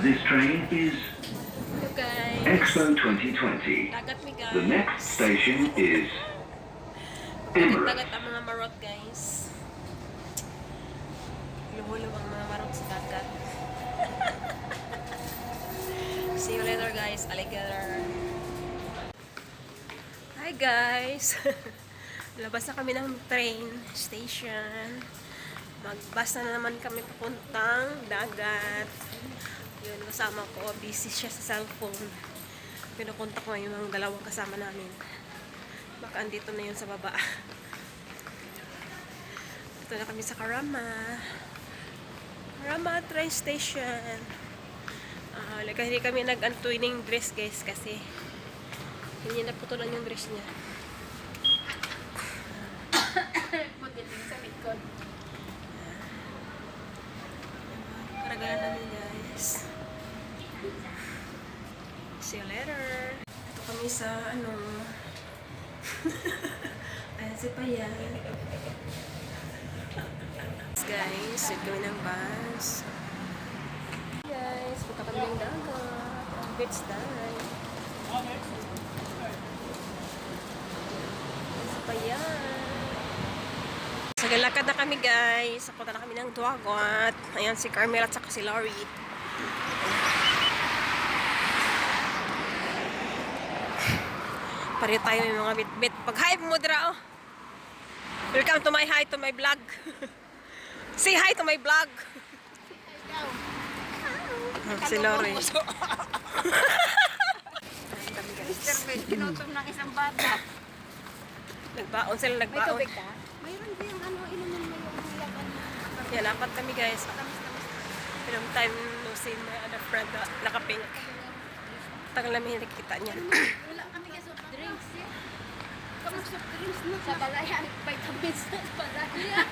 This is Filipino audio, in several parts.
train is guys. Expo 2020. Dagat mi guys. The next station is Dagat Emirates. ang mga marot guys. Lumulo ang mga marot sa dagat. See you later guys. Alligator. Hi guys. Labas na kami ng train station. Magbus na naman kami papuntang dagat. Yun, kasama ko. Busy siya sa cellphone. Pinupunta ko yung dalawang kasama namin. Baka andito na yun sa baba. Ito na kami sa Karama. Karama train station. Ah, like, hindi kami nag-antuining dress guys kasi hindi naputulan yung dress niya. Magaling sa likod. Karagalan namin guys. See you later. Ito kami sa ano. Ayan si Payan. Guys, sit kami ng bus. Guys, punta kami ng dagat. Beach dive. Si Payan. So, lalakad na kami guys. Punta na kami ng Duagot. Ayan si Carmel at saka si Laurie. Pareho tayo yung mga bit-bit. Pag-hi mo dira oh. Welcome to my hi to my vlog. Say hi to my vlog. Si guys. Mr. Ben, kinutom ng isang bata. Nagbaon sila, May nagbaon. tubig ka? Mayroon din yung ano, inumin mo yung hilagan na. Yan, apat kami guys. Long time no see my other friend na nakapink. Tagal namin hindi kita niya. Wala kami kasi soft drinks. eh. Kami soft drinks na. Sa balayan, vitamins sa balayan.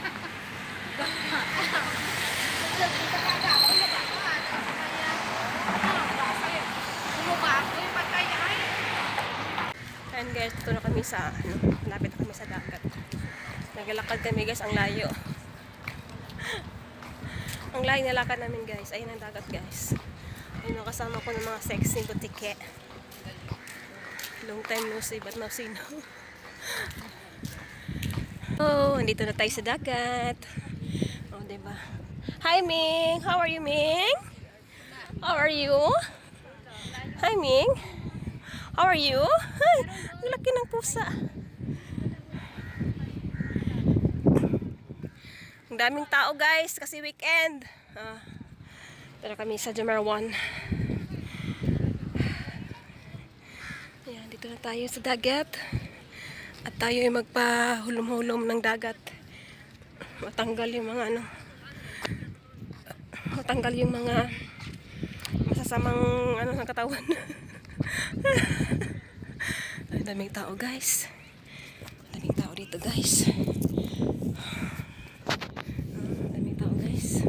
And guys, dito na kami sa, ano, lapit na kami sa dagat. Naglalakad kami guys, ang layo. ang layo na lakad namin guys. Ayun ang dagat guys. Ayun ang kasama ko ng mga sexy butike. Long time no see, but no see no. oh, andito na tayo sa dagat. Oh, diba? Hi Ming! How are you Ming? How are you? Hi Ming! How are you? Ay, ang laki ng pusa. Ang daming tao guys kasi weekend. Ah, tara kami sa Jamar 1. Ayan, dito na tayo sa dagat. At tayo ay magpahulom-hulom ng dagat. Matanggal yung mga ano. Matanggal yung mga masasamang ano ng katawan. Ang daming tao guys. Daming tao dito guys. Ang daming tao guys.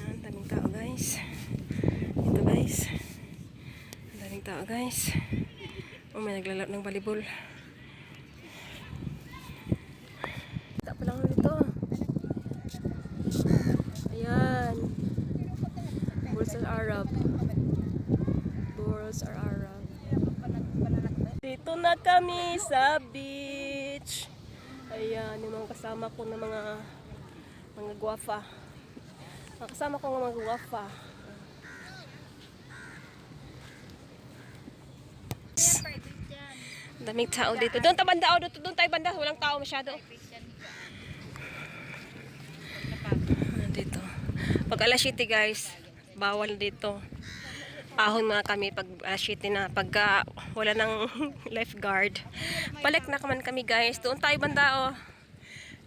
Ang tao guys. Ito guys. Daming tao guys. Oh, may naglalaro ng volleyball. Kita pa lang dito. Ayan. Bulls are Arab. Bulls are Arab. Dito na kami sa beach. Ayan, yung mga kasama ko na mga mga guwafa. Kasama ko ng mga guwafa. Daming tao dito. Doon tayo banda, oh, doon tayo banda. Walang tao masyado. Dito. Pag alas 7 guys, bawal dito. Ahon mga kami pag alas 7 na. Pagka wala ng lifeguard. Balik na kaman kami guys. Doon tayo banda oh.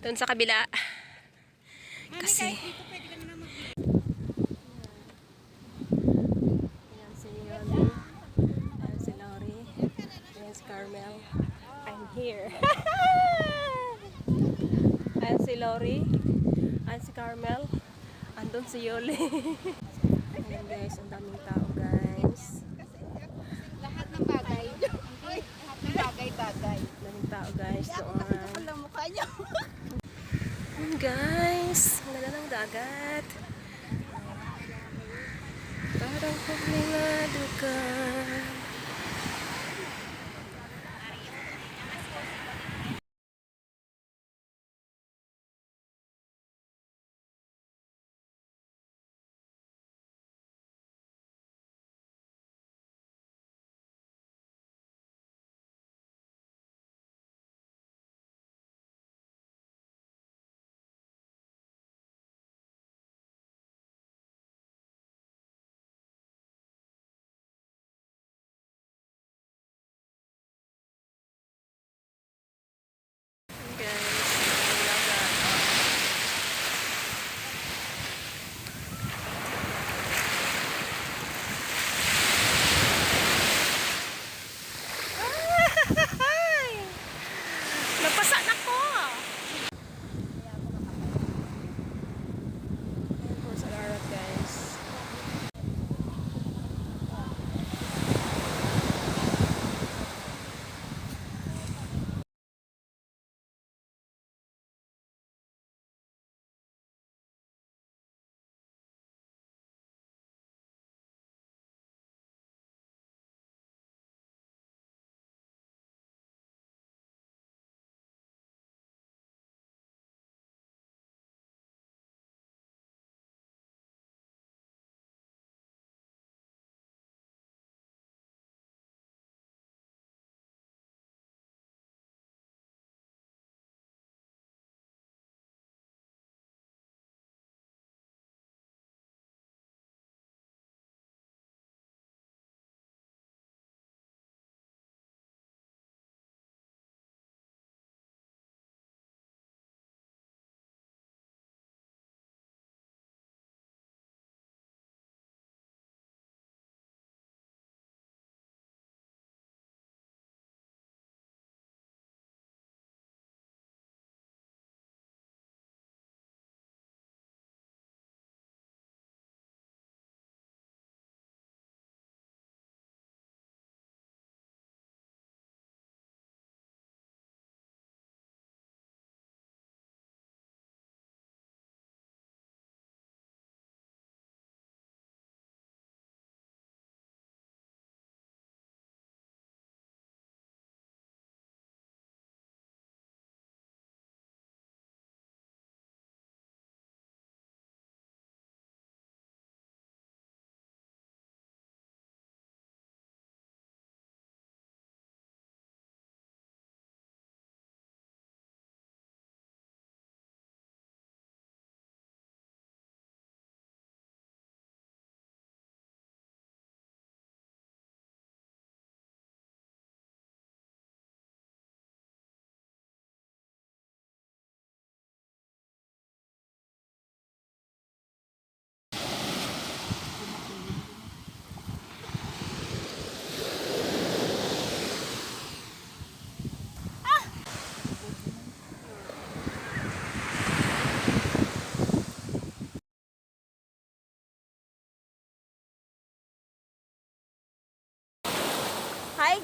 Doon sa kabila. Kasi... Ayan si Yoli. Ayan si Lori. Ayan si Carmel. I'm here. Ayan si Lori. Ayan si Carmel. Andun si Yoli. Ayan guys, ang daming tao guys. Lahat ng bagay. Lahat ng bagay-bagay. Daming guys. Doon. Walang mukha niyo. Ayan guys, ang ganda ng dagat. Parang problemado ka.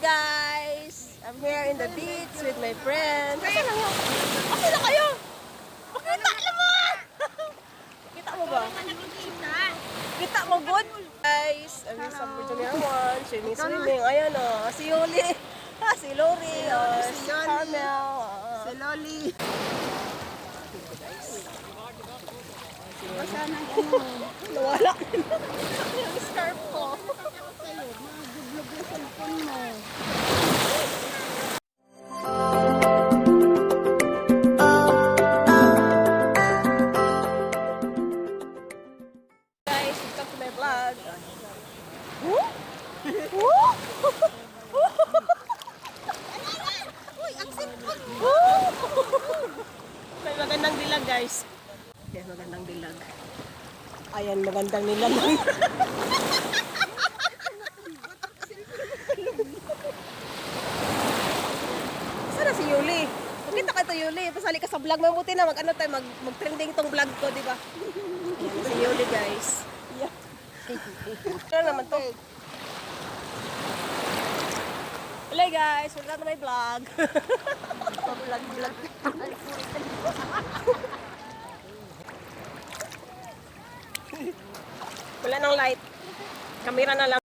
Guys! I'm here in the beach with my friends. Asa lang yun? Asa na kayo? Pakita naman! Kita mo ba? Kita mo good? Guys, I'm sa Virginia 1, swimming, swimming. Ayan o, si Yuli. Ah, si Lori, oh, si Carmel. ah. Si Loli. Nawala. Yung scarf ko. Guys. Yes, magandang dilag. Ayan, magandang nilag. Sana si Yuli. Pakita ka ito, Yuli. Pasali ka sa vlog. Mabuti na mag-ano tayo, mag, mag-trending tong vlog ko, di ba? Ayan, si Yuli, guys. Ano naman to? Hello guys, welcome to my vlog. vlog, vlog. Wala nang light. Kamera na lang.